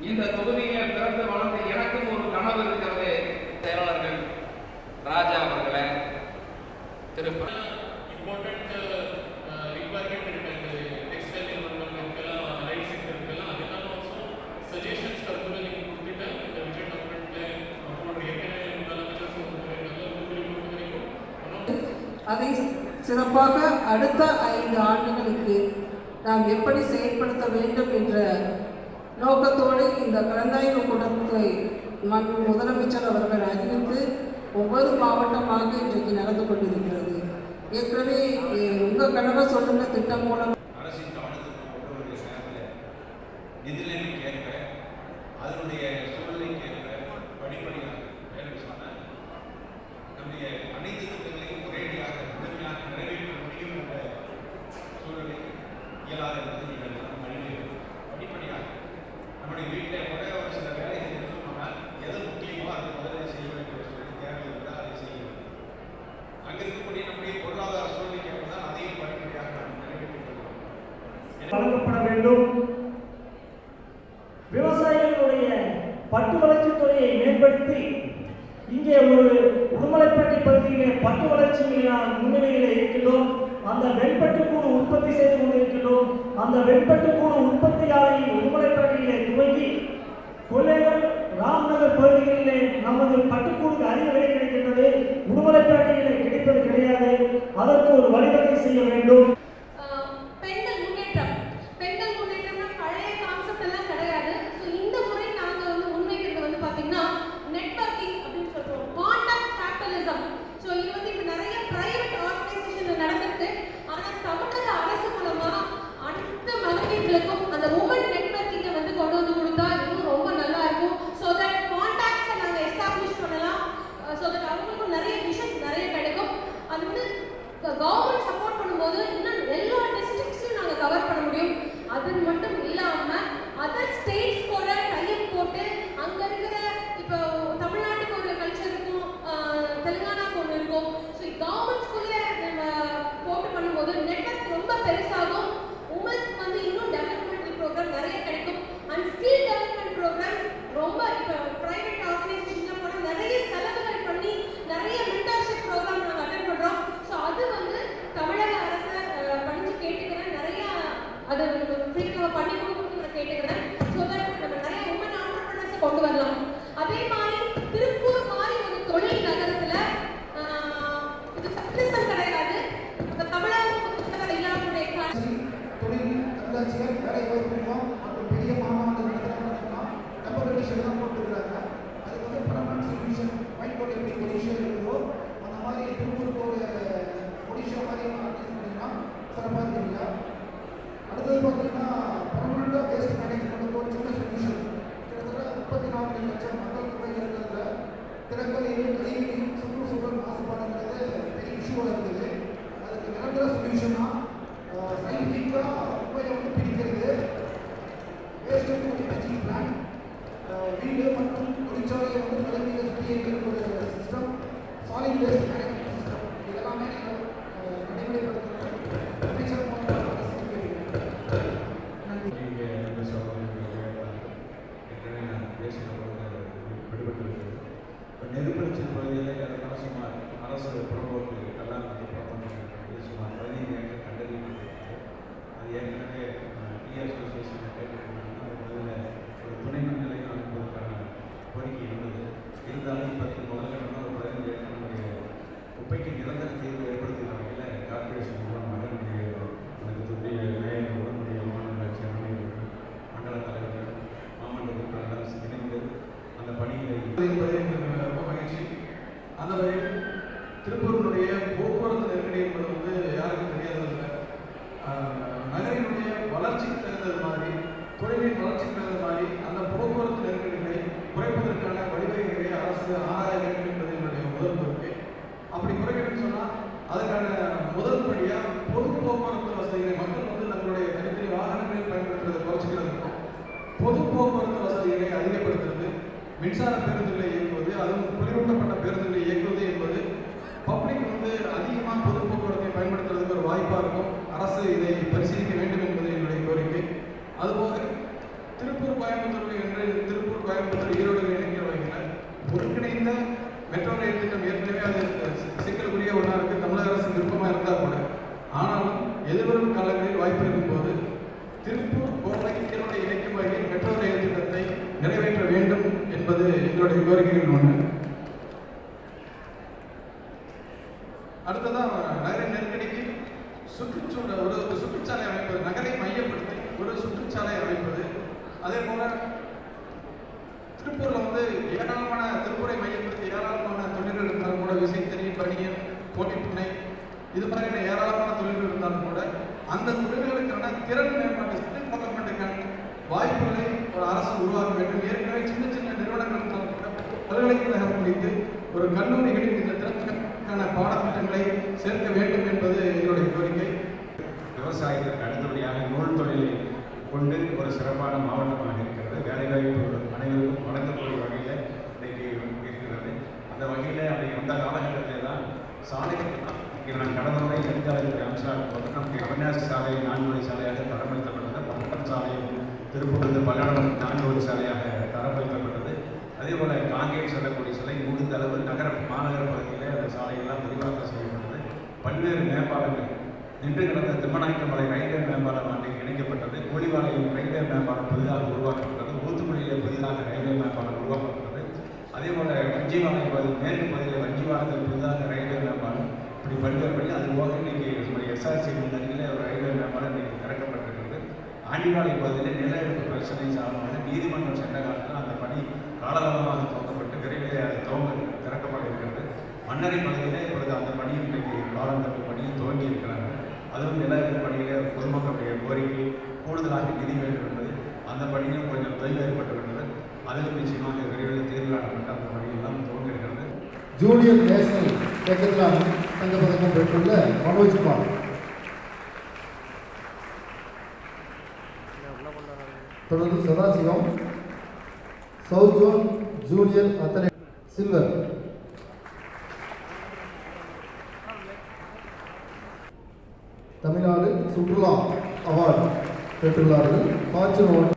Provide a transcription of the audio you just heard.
இந்த தொகுதியில பிறந்து வளர்ந்த எனக்கும் ஒரு கனவு இருக்கிறது. செயலாளர்கள் ராஜா அவர்களே திருப்ப அதை சிறப்பாக அடுத்த ஐந்து ஆண்டுகளுக்கு நாம் எப்படி செயல்படுத்த வேண்டும் என்ற நோக்கத்தோடு இந்த கலந்தாய்வு கூட்டத்தை முதலமைச்சர் அவர்கள் அறிவித்து ஒவ்வொரு மாவட்டமாக இன்றைக்கு நடந்து கொண்டிருக்கிறது. ஏற்கனவே உங்கள் கணவர் சொல்லுங்கள் திட்டம் மூலம் பகுதியிலே பட்டு வளர்ச்சியிலே நாம் முன்னிலையிலே இருக்கின்றோம். அந்த வெண்பட்டு கூடு உற்பத்தி செய்து கொண்டிருக்கின்றோம். அந்த வெண்பட்டு கூடு உற்பத்தியாளரை உடுமலைப்பட்டியிலே துவங்கி கொள்ளைகள் ராம்நகர் பகுதிகளிலே நமது பட்டுக்கூடு அறி தொழில் அத்தாட்சிகள் வேலை வாய்ப்பு வீடு மற்றும் தொழிற்சாலை வந்து தலைமையில சுற்றி இருக்கக்கூடிய system solid waste management system இதெல்லாமே நடைமுறைப்படுத்த தொழிலில் எதிர்வரும் காலங்களில் வாய்ப்பு இருக்கும்போது திருப்பூர் கோட்டை ஈரோடு இணைக்கும் வகையில் மெட்ரோ ரயில் திட்டத்தை நிறைவேற்ற வேண்டும் என்பது எங்களுடைய கோரிக்கைகள் ஒன்று. அடுத்ததான் நகர நெருக்கடிக்கு சுற்றுச்சூழல் ஒரு ஒரு சுற்றுச்சாலை அமைப்பது நகரை மையப்படுத்தி ஒரு சுற்றுச்சாலை அமைப்பது. அதே போல திருப்பூர்ல வந்து ஏராளமான திருப்பூரை மையப்படுத்தி ஏராளமான தொழில்கள் இருந்தாலும் கூட விசைத்தறி பணியன் துணை இது மாதிரியான ஏராளமான அந்த தொழில்களுக்கான திறன் மேம்பாட்டு ஸ்கில் டெவலப்மெண்ட்டுக்கான வாய்ப்புகளை ஒரு அரசு உருவாக்க வேண்டும். ஏற்கனவே சின்ன சின்ன நிறுவனங்கள் பல்கலைக்கழகம் முடித்து ஒரு கல்லூரிகளில் இந்த திறத்துக்கான பாடத்திட்டங்களை சேர்க்க வேண்டும் என்பது எங்களுடைய கோரிக்கை. விவசாயத்திற்கு அடுத்தபடியாக நூல் தொழிலை கொண்டு ஒரு சிறப்பான மாவட்டமாக இருக்கிறது. வேலைவாய்ப்பு அனைவருக்கும் வழங்க வகையில் இன்னைக்கு இருக்கிறது அந்த வகையில் அப்படி அந்த காலகட்டத்தில் தான் சாலை நான் கடந்த முறை நெடுஞ்சாலைத்துறை அமைச்சராக போது நமக்கு அவிநாசி சாலை நான்கு வழி சாலையாக தரமளிக்கப்பட்டது. பக்கம் சாலையும் திருப்பூர் பல்லடம் நான்கு வழி சாலையாக தரமளிக்கப்பட்டது. அதே போல் காங்கேயம் செல்லக்கூடிய சாலை முடிந்த அளவு நகர மாநகர பகுதியில் அந்த சாலையெல்லாம் விரிவாக்கம் செய்யப்பட்டது. பல்வேறு மேம்பாலங்கள் நின்று கிடந்த திம்மநாயக்கமலை ரயில்வே மேம்பாலம் அன்றைக்கு இணைக்கப்பட்டது. கோழிவாளையில் ரயில்வே மேம்பாலம் புதிதாக உருவாக்கப்பட்டது. ஊத்துக்குடியில் புதிதாக ரயில்வே மேம்பாலம் உருவாக்கப்பட்டது. அதே போல் வஞ்சிவாளையம் பகுதி மேற்கு பகுதியில் வஞ்சிவாளத்தில் புதிதாக அப்படி மேம்பாலம் இப்படி படி அது போக இன்னைக்கு நம்முடைய எஸ்ஆர்சி முன்னணியில் ஒரு ரயில்வே மேம்பாலம் இன்னைக்கு திறக்கப்பட்டிருக்கிறது. ஆண்டிவாளை பகுதியில் நில எடுப்பு பிரச்சனை சார்பாக நீதிமன்றம் சென்ற காலத்தில் அந்த பணி காலகாலமாக துவக்கப்பட்டு விரைவில் அது துவங்க திறக்கப்பட இருக்கிறது மன்னரை பகுதியில் இப்பொழுது அந்த பணி இன்றைக்கு காலந்தப்பு பணியும் துவங்கி இருக்கிறாங்க அதுவும் நில எடுப்பு பணியில் பொதுமக்களுடைய கோரிக்கை கூடுதலாக நிதி வேண்டும் என்பது அந்த பணியும் கொஞ்சம் தொய்வு ஏற்பட்டு விட்டது அதிலும் நிச்சயமாக விரைவில் தேர்வு காணப்பட்டு அந்த பணியெல்லாம் துவங்க இருக்கிறது. ஜூனியர் நேஷனல் டெக்கத்லான் தங்கப்பதக்கம் பெற்றுள்ள மனோஜ் குமார் தொடர்ந்து சதாசிவம் சவுத் ஜோன் ஜூனியர் அத்தனை சில்வர். தமிழ்நாடு சுற்றுலா அவார்டு பெற்றுள்ளார்கள். ஃபார்ச்சூன்